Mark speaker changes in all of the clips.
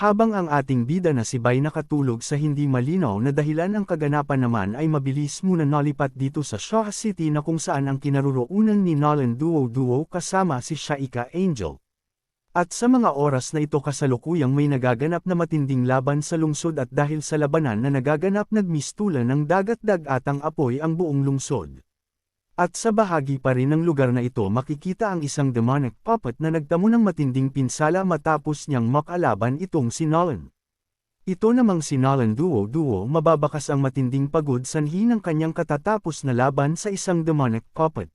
Speaker 1: Habang ang ating bida na si Bay nakatulog sa hindi malinaw na dahilan ang kaganapan naman ay mabilis muna nalipat dito sa Shaw City na kung saan ang kinaroroonan ni Nolan Duo-Duo kasama si Shaika Angel. At sa mga oras na ito kasalukuyang may nagaganap na matinding laban sa lungsod at dahil sa labanan na nagaganap nagmistulan ng dagat-dagatang apoy ang buong lungsod. At sa bahagi pa rin ng lugar na ito makikita ang isang demonic puppet na nagtamo ng matinding pinsala matapos niyang makalaban itong si Nolan. Ito namang si Nolan Duo-Duo mababakas ang matinding pagod sanhi ng kanyang katatapos na laban sa isang demonic puppet.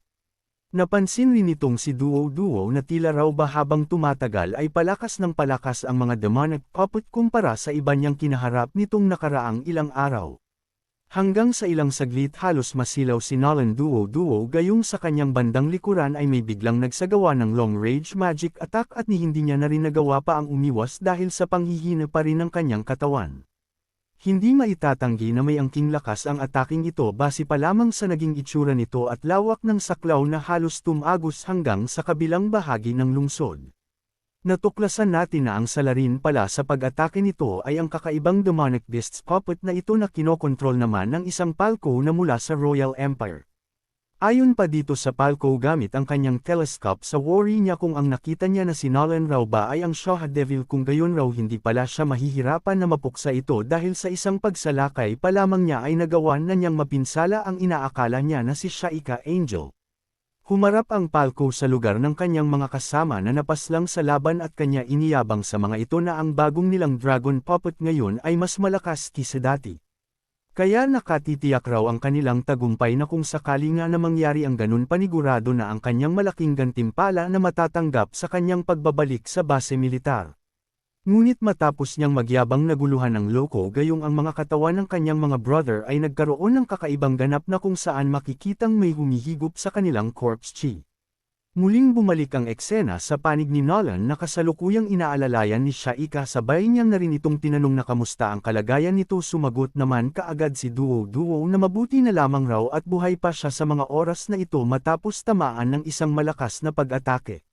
Speaker 1: Napansin rin itong si Duo-Duo na tila raw ba habang tumatagal ay palakas ng palakas ang mga demonic puppet kumpara sa iba niyang kinaharap nitong nakaraang ilang araw. Hanggang sa ilang saglit halos masilaw si Nolan Duo-Duo gayong sa kanyang bandang likuran ay may biglang nagsagawa ng long-range magic attack at ni hindi niya na rin nagawa pa ang umiwas dahil sa panghihina pa rin ng kanyang katawan. Hindi maitatanggi na may angking lakas ang ataking ito base pa lamang sa naging itsura nito at lawak ng saklaw na halos tumagos hanggang sa kabilang bahagi ng lungsod. Natuklasan natin na ang salarin pala sa pag-atake nito ay ang kakaibang demonic beasts puppet na ito na kinokontrol naman ng isang palco na mula sa Royal Empire. Ayon pa dito sa palco gamit ang kanyang telescope sa worry niya kung ang nakita niya na si Nolan raw ba ay ang Shaw Devil kung gayon raw hindi pala siya mahihirapan na mapuksa ito dahil sa isang pagsalakay pa lamang niya ay nagawan na niyang mapinsala ang inaakala niya na si Shaika Angel. Humarap ang palko sa lugar ng kanyang mga kasama na napaslang sa laban at kanya iniyabang sa mga ito na ang bagong nilang dragon puppet ngayon ay mas malakas kisa dati. Kaya nakatitiyak raw ang kanilang tagumpay na kung sakali nga na mangyari ang ganun panigurado na ang kanyang malaking gantimpala na matatanggap sa kanyang pagbabalik sa base militar. Ngunit matapos niyang magyabang naguluhan ng loko gayong ang mga katawan ng kanyang mga brother ay nagkaroon ng kakaibang ganap na kung saan makikitang may humihigop sa kanilang corpse chi. Muling bumalik ang eksena sa panig ni Nolan na kasalukuyang inaalalayan ni Shaika sabay niyang na rin itong tinanong na kamusta ang kalagayan nito sumagot naman kaagad si Duo Duo na mabuti na lamang raw at buhay pa siya sa mga oras na ito matapos tamaan ng isang malakas na pag-atake.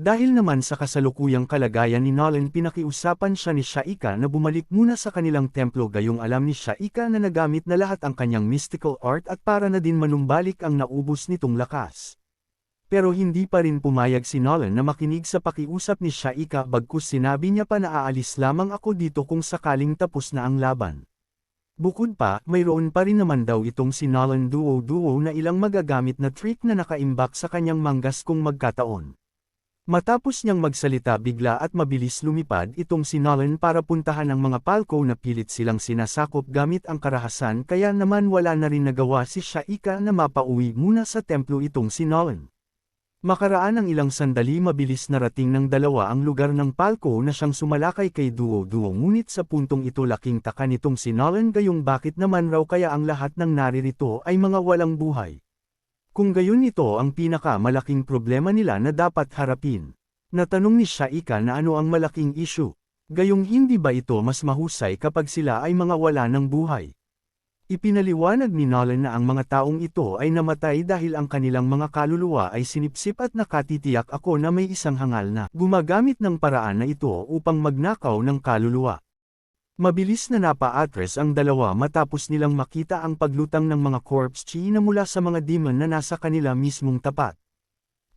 Speaker 1: Dahil naman sa kasalukuyang kalagayan ni Nolan pinakiusapan siya ni Shaika na bumalik muna sa kanilang templo gayong alam ni Shaika na nagamit na lahat ang kanyang mystical art at para na din manumbalik ang naubos nitong lakas. Pero hindi pa rin pumayag si Nolan na makinig sa pakiusap ni Shaika bagkus sinabi niya pa na aalis lamang ako dito kung sakaling tapos na ang laban. Bukod pa, mayroon pa rin naman daw itong si Nolan Duo-Duo na ilang magagamit na trick na nakaimbak sa kanyang manggas kung magkataon. Matapos niyang magsalita bigla at mabilis lumipad itong si Nolan para puntahan ang mga palko na pilit silang sinasakop gamit ang karahasan kaya naman wala na rin nagawa si Shaika na mapauwi muna sa templo itong si Nolan. Makaraan ang ilang sandali mabilis narating ng dalawa ang lugar ng palko na siyang sumalakay kay Duo-Duo ngunit sa puntong ito laking taka nitong si Nolan gayong bakit naman raw kaya ang lahat ng naririto ay mga walang buhay. Kung gayon ito ang pinakamalaking problema nila na dapat harapin. Natanong ni Shaika na ano ang malaking issue. Gayong hindi ba ito mas mahusay kapag sila ay mga wala ng buhay? Ipinaliwanag ni Nolan na ang mga taong ito ay namatay dahil ang kanilang mga kaluluwa ay sinipsip at nakatitiyak ako na may isang hangal na gumagamit ng paraan na ito upang magnakaw ng kaluluwa. Mabilis na napa-address ang dalawa matapos nilang makita ang paglutang ng mga corpse chi na mula sa mga demon na nasa kanila mismong tapat.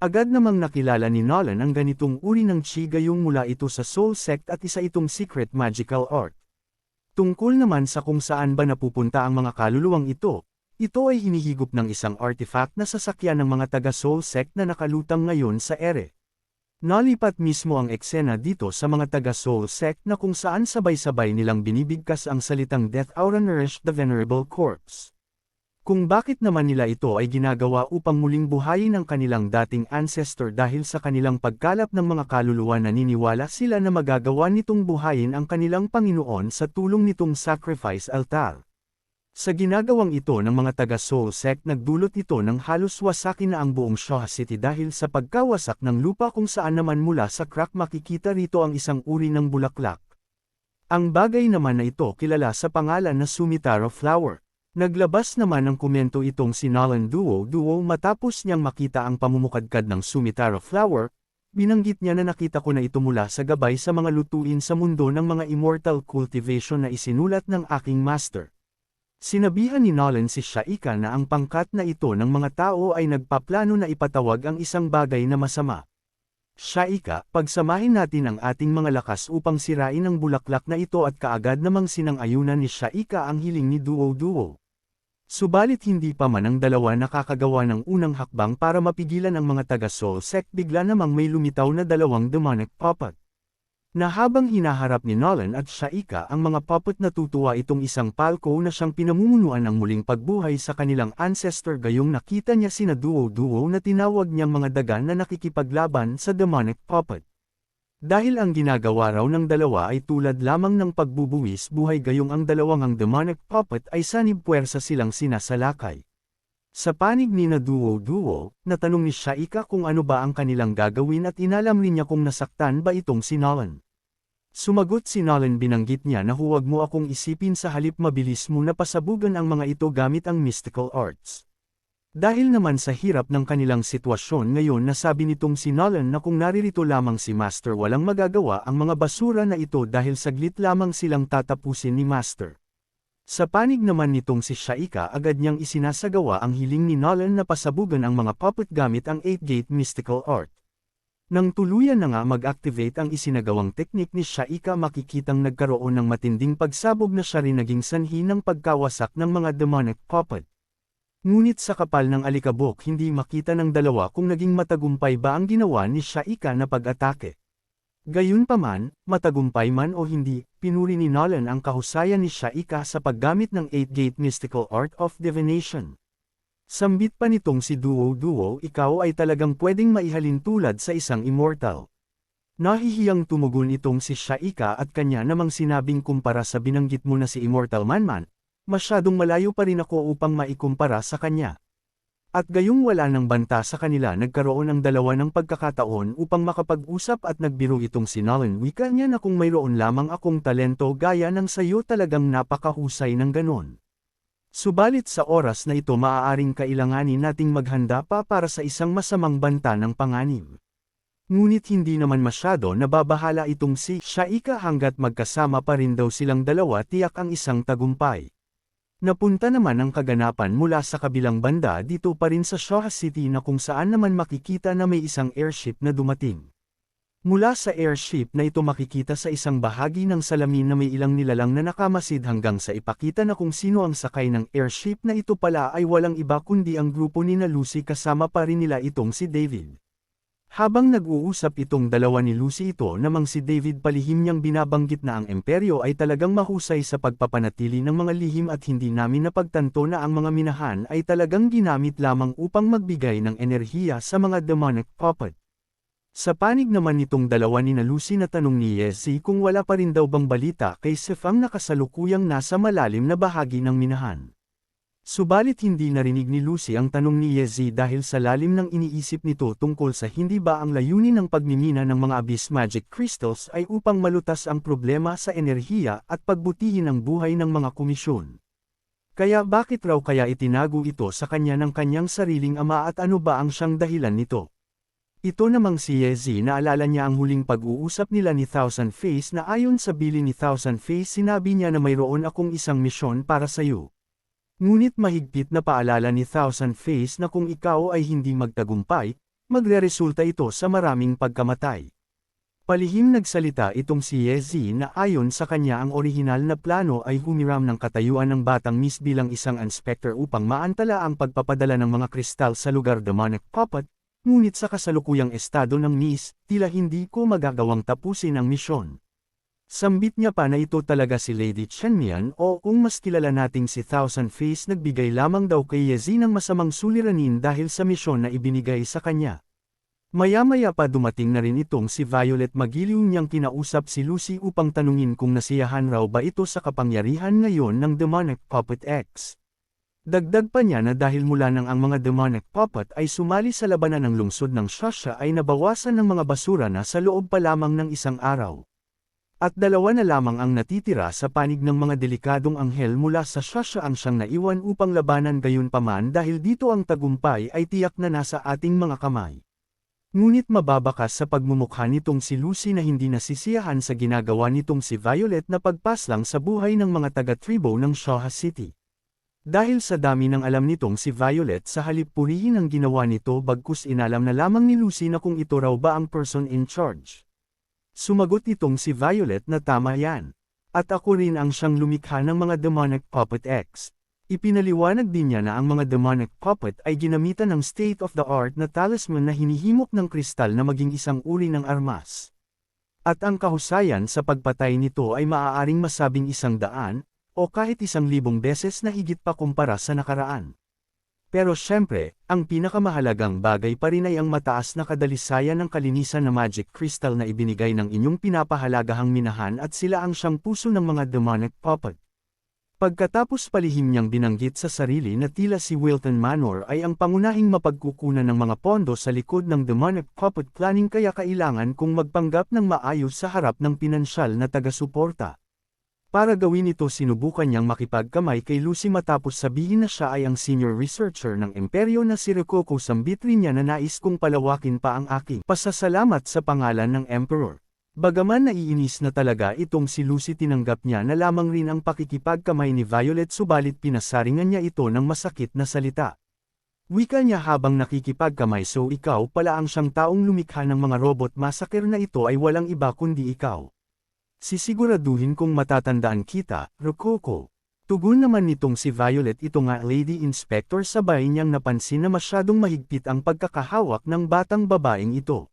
Speaker 1: Agad namang nakilala ni Nolan ang ganitong uri ng chi gayong mula ito sa soul sect at isa itong secret magical art. Tungkol naman sa kung saan ba napupunta ang mga kaluluwang ito, ito ay hinihigop ng isang artifact na sasakyan ng mga taga-soul sect na nakalutang ngayon sa ere. Nalipat mismo ang eksena dito sa mga taga-soul sect na kung saan sabay-sabay nilang binibigkas ang salitang Death Aura Nourish the Venerable Corpse. Kung bakit naman nila ito ay ginagawa upang muling buhayin ang kanilang dating ancestor dahil sa kanilang pagkalap ng mga kaluluwa naniniwala sila na magagawa nitong buhayin ang kanilang Panginoon sa tulong nitong sacrifice altar. Sa ginagawang ito ng mga taga-Soul Sect nagdulot ito ng halos wasakin na ang buong Shaw City dahil sa pagkawasak ng lupa kung saan naman mula sa crack makikita rito ang isang uri ng bulaklak. Ang bagay naman na ito kilala sa pangalan na Sumitaro Flower. Naglabas naman ng komento itong si Nolan Duo Duo matapos niyang makita ang pamumukadkad ng Sumitaro Flower, Binanggit niya na nakita ko na ito mula sa gabay sa mga lutuin sa mundo ng mga immortal cultivation na isinulat ng aking master. Sinabihan ni Nolan si Shaika na ang pangkat na ito ng mga tao ay nagpaplano na ipatawag ang isang bagay na masama. Shaika, pagsamahin natin ang ating mga lakas upang sirain ang bulaklak na ito at kaagad namang sinang-ayunan ni Shaika ang hiling ni Duo Duo. Subalit hindi pa man ang dalawa nakakagawa ng unang hakbang para mapigilan ang mga taga-Soul Sect bigla namang may lumitaw na dalawang demonic puppet. Na habang hinaharap ni Nolan at Shaika ang mga puppet natutuwa itong isang palko na siyang pinamumunuan ng muling pagbuhay sa kanilang ancestor gayong nakita niya sina duo-duo na tinawag niyang mga dagan na nakikipaglaban sa demonic puppet. Dahil ang ginagawa raw ng dalawa ay tulad lamang ng pagbubuwis buhay gayong ang dalawang ang demonic puppet ay sanib puwersa silang sinasalakay. Sa panig ni na duo-duo, natanong ni Shaika kung ano ba ang kanilang gagawin at inalam niya kung nasaktan ba itong si Nolan. Sumagot si Nolan binanggit niya na huwag mo akong isipin sa halip mabilis mo na pasabugan ang mga ito gamit ang mystical arts. Dahil naman sa hirap ng kanilang sitwasyon ngayon nasabi nitong si Nolan na kung naririto lamang si Master walang magagawa ang mga basura na ito dahil saglit lamang silang tatapusin ni Master. Sa panig naman nitong si Shaika agad niyang isinasagawa ang hiling ni Nolan na pasabugan ang mga puppet gamit ang 8-gate mystical art. Nang tuluyan na nga mag-activate ang isinagawang teknik ni Shaika makikitang nagkaroon ng matinding pagsabog na siya rin naging sanhi ng pagkawasak ng mga demonic puppet. Ngunit sa kapal ng alikabok hindi makita ng dalawa kung naging matagumpay ba ang ginawa ni Shaika na pag-atake. Gayunpaman, matagumpay man o hindi, pinuri ni Nolan ang kahusayan ni Shaika sa paggamit ng 8-gate mystical art of divination. Sambit pa nitong si Duo Duo ikaw ay talagang pwedeng maihalin tulad sa isang immortal. Nahihiyang tumugon itong si Shaika at kanya namang sinabing kumpara sa binanggit mo na si Immortal Manman, masyadong malayo pa rin ako upang maikumpara sa kanya. At gayong wala ng banta sa kanila nagkaroon ang dalawa ng pagkakataon upang makapag-usap at nagbiro itong si Nolan wika niya na kung mayroon lamang akong talento gaya ng sayo talagang napakahusay ng ganon. Subalit sa oras na ito maaaring kailanganin nating maghanda pa para sa isang masamang banta ng panganib. Ngunit hindi naman masyado nababahala itong si Shaika hanggat magkasama pa rin daw silang dalawa tiyak ang isang tagumpay. Napunta naman ang kaganapan mula sa kabilang banda dito pa rin sa Shaw City na kung saan naman makikita na may isang airship na dumating. Mula sa airship na ito makikita sa isang bahagi ng salamin na may ilang nilalang na nakamasid hanggang sa ipakita na kung sino ang sakay ng airship na ito pala ay walang iba kundi ang grupo ni na Lucy kasama pa rin nila itong si David. Habang nag-uusap itong dalawa ni Lucy ito namang si David palihim niyang binabanggit na ang imperyo ay talagang mahusay sa pagpapanatili ng mga lihim at hindi namin napagtanto na ang mga minahan ay talagang ginamit lamang upang magbigay ng enerhiya sa mga demonic puppet. Sa panig naman nitong dalawa ni na Lucy na tanong ni Yesi kung wala pa rin daw bang balita kay Sef ang nakasalukuyang nasa malalim na bahagi ng minahan. Subalit hindi narinig ni Lucy ang tanong ni Yezi dahil sa lalim ng iniisip nito tungkol sa hindi ba ang layunin ng pagmimina ng mga Abyss Magic Crystals ay upang malutas ang problema sa enerhiya at pagbutihin ang buhay ng mga komisyon. Kaya bakit raw kaya itinago ito sa kanya ng kanyang sariling ama at ano ba ang siyang dahilan nito? Ito namang si Yezi naalala niya ang huling pag-uusap nila ni Thousand Face na ayon sa bili ni Thousand Face sinabi niya na mayroon akong isang misyon para sa iyo. Ngunit mahigpit na paalala ni Thousand Face na kung ikaw ay hindi magtagumpay, magreresulta ito sa maraming pagkamatay. Palihim nagsalita itong si Yezi na ayon sa kanya ang orihinal na plano ay humiram ng katayuan ng batang Miss bilang isang inspector upang maantala ang pagpapadala ng mga kristal sa lugar demonic puppet, ngunit sa kasalukuyang estado ng Miss, tila hindi ko magagawang tapusin ang misyon. Sambit niya pa na ito talaga si Lady Chenmian o kung mas kilala nating si Thousand Face nagbigay lamang daw kay Yezi ng masamang suliranin dahil sa misyon na ibinigay sa kanya. Maya-maya pa dumating na rin itong si Violet Magiliw niyang kinausap si Lucy upang tanungin kung nasiyahan raw ba ito sa kapangyarihan ngayon ng Demonic Puppet X. Dagdag pa niya na dahil mula nang ang mga demonic puppet ay sumali sa labanan ng lungsod ng Shasha ay nabawasan ng mga basura na sa loob pa lamang ng isang araw. At dalawa na lamang ang natitira sa panig ng mga delikadong anghel mula sa Shasha ang siyang naiwan upang labanan gayon paman dahil dito ang tagumpay ay tiyak na nasa ating mga kamay. Ngunit mababakas sa pagmumukha nitong si Lucy na hindi nasisiyahan sa ginagawa nitong si Violet na pagpaslang sa buhay ng mga taga-tribo ng Shaw City. Dahil sa dami ng alam nitong si Violet sa halip purihin ang ginawa nito bagkus inalam na lamang ni Lucy na kung ito raw ba ang person in charge. Sumagot itong si Violet na tama yan. At ako rin ang siyang lumikha ng mga demonic puppet X. Ipinaliwanag din niya na ang mga demonic puppet ay ginamitan ng state-of-the-art na talisman na hinihimok ng kristal na maging isang uri ng armas. At ang kahusayan sa pagpatay nito ay maaaring masabing isang daan, o kahit isang libong beses na higit pa kumpara sa nakaraan. Pero syempre, ang pinakamahalagang bagay pa rin ay ang mataas na kadalisayan ng kalinisan na magic crystal na ibinigay ng inyong pinapahalagahang minahan at sila ang siyang puso ng mga demonic puppet. Pagkatapos palihim niyang binanggit sa sarili na tila si Wilton Manor ay ang pangunahing mapagkukunan ng mga pondo sa likod ng demonic puppet planning kaya kailangan kong magpanggap ng maayos sa harap ng pinansyal na taga-suporta. Para gawin ito sinubukan niyang makipagkamay kay Lucy matapos sabihin na siya ay ang senior researcher ng imperyo na si Rococo sambit rin niya na nais kong palawakin pa ang aking pasasalamat sa pangalan ng emperor. Bagaman naiinis na talaga itong si Lucy tinanggap niya na lamang rin ang pakikipagkamay ni Violet subalit pinasaringan niya ito ng masakit na salita. Wika niya habang nakikipagkamay so ikaw pala ang siyang taong lumikha ng mga robot massacre na ito ay walang iba kundi ikaw. Sisiguraduhin kong matatandaan kita, Rococo. Tugon naman nitong si Violet ito nga Lady Inspector sabay niyang napansin na masyadong mahigpit ang pagkakahawak ng batang babaeng ito.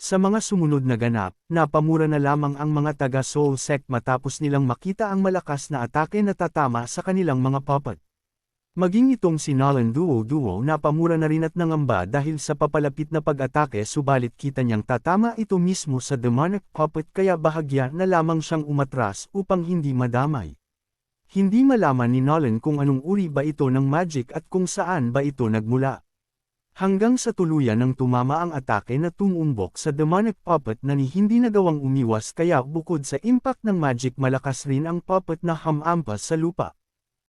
Speaker 1: Sa mga sumunod na ganap, napamura na lamang ang mga taga-Soul Sect matapos nilang makita ang malakas na atake na tatama sa kanilang mga puppet. Maging itong si Nolan Duo Duo napamura na rin at nangamba dahil sa papalapit na pag-atake subalit kita niyang tatama ito mismo sa demonic puppet kaya bahagya na lamang siyang umatras upang hindi madamay. Hindi malaman ni Nolan kung anong uri ba ito ng magic at kung saan ba ito nagmula. Hanggang sa tuluyan ng tumama ang atake na tumumbok sa demonic puppet na ni hindi nagawang umiwas kaya bukod sa impact ng magic malakas rin ang puppet na hamampas sa lupa.